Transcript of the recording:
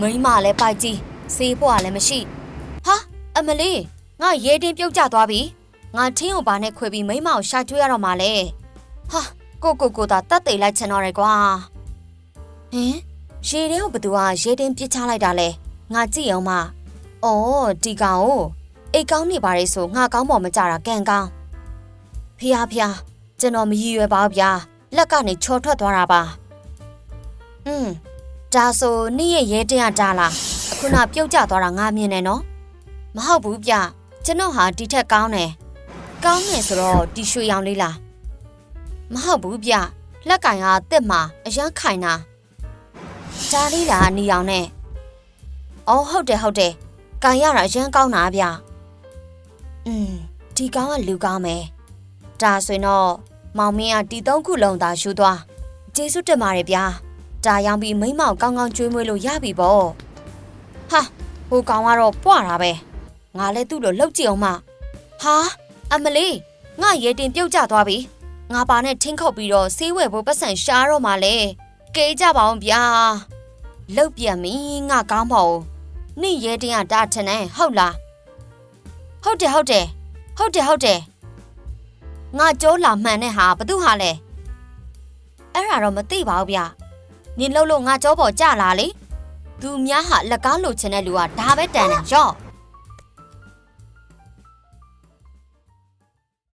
မိန်းမလည်းပိုက်ကြီးစေးဖို့ကလည်းမရှိဟာအမလေးငါရဲတင်းပြုတ်ကျသွားပြီငါထင်းကိုဘာနဲ့ခွေပြီးမိန်းမကိုရှာကျွေးရတော့မှလဲဟာကိုကိုကိုသာတတ်သိလိုက်ချင်တော့တယ်ကွာဟင်ရေတင်းကိုဘသူကရဲတင်းပြစ်ချလိုက်တာလဲငါကြည့်အောင်မအော်ဒီကောင်ကိုအိတ်ကောင်းနေပါလေဆိုငါကောင်းပေါ်မကြတာကန်ကောင်းဖျားဖျားကျွန်တော်မရည်ရွယ်ပါဘူးဗျာလက်ကနေချော်ထွက်သွားတာပါอืม ဒါဆိုနေ့ရဲ့ရဲတင်ရတာလားအခုနပြုတ်ကျသွားတာငါမြင်နေနော်မဟုတ်ဘူးဗျကျွန်တော်ဟာဒီထက်ကောင်းတယ်ကောင်းတယ်ဆိုတော့ဒီရွှေရောင်လေးလားမဟုတ်ဘူးဗျလက်ကင်ကတက်မှာအရန်ခိုင်တာဒါလေးလားနီအောင်နဲ့အော်ဟုတ်တယ်ဟုတ်တယ်ကန်ရတာအရန်ကောင်းတာဗျอืมဒီကောင်ကလူကောင်းမယ်ဒါဆိုရင်တော့မောင်မင်းကဒီသုံးခုလုံးသာယူသွားကျေးဇူးတင်ပါတယ်ဗျာ ဒါရောင်ပြီးမိမ့်မောင်ကောင်းကောင်းကျွေးမွေးလို့ရပြီပေါ့ဟာဟိုကောင်ကတော့ပွားတာပဲငါလည်းသူ့လိုလှုပ်ကြည့်အောင်မဟာအမလေးငါရေတင်ပြုတ်ကျသွားပြီငါပါနဲ့ထင်းခုတ်ပြီးတော့ဆေးဝယ်ဖို့ပတ်စံရှားတော့မှလေကဲကြပါအောင်ဗျာလှုပ်ပြန်ပြီငါကောင်းပါဦးနေ့ရေတင်ကတာထနေဟုတ်လားဟုတ်တယ်ဟုတ်တယ်ဟုတ်တယ်ဟုတ်တယ်ငါကြောလာမှန်တဲ့ဟာဘသူဟာလဲအဲ့ဒါတော့မသိပါဘူးဗျာ နင်လှုပ်လို့ငါကြောပေါ်ကြလာလေသူများဟာလက်ကားလိုချင်တဲ့လူကဒါပဲတန်တယ်ရော့